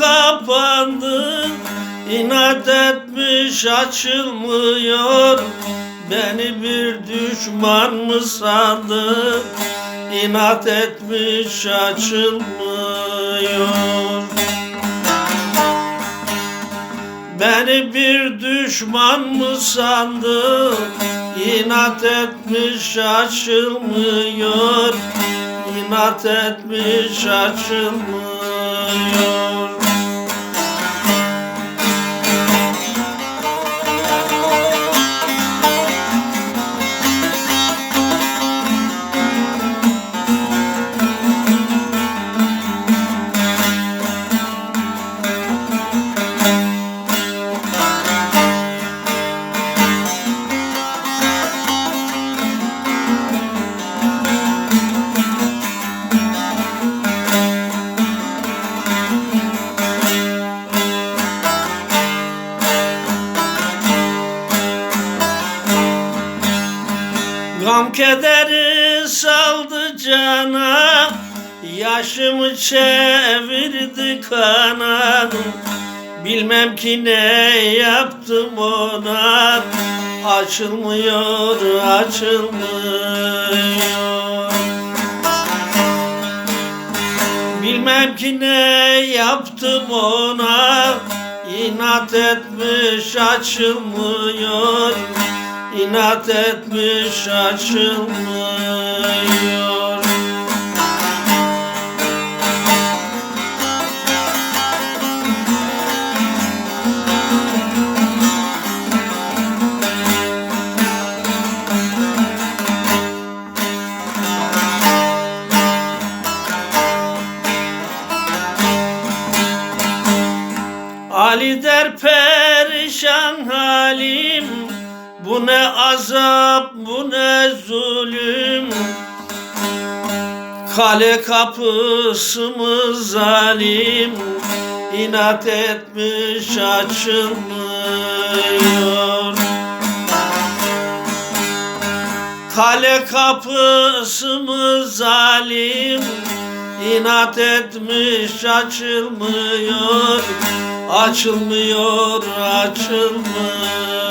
kapandı İnat etmiş açılmıyor. Beni bir düşman mı sandı? İnat etmiş açılmıyor. Beni bir düşman mı sandı? İnat etmiş açılmıyor. İnat etmiş açılmıyor Música Gam kederi saldı cana Yaşımı çevirdi kana. Bilmem ki ne yaptım ona Açılmıyor, açılmıyor. Bilmem ki ne yaptım ona İnat etmiş açılmıyor İnat etmiş açılmıyor. Ali der perişan halim Bu ne azap bu ne zulüm? Kale kapısı mı zalim İnat etmiş açılmıyor. Kale kapısı mı zalim İnat etmiş açılmıyor. Açılmıyor açılmıyor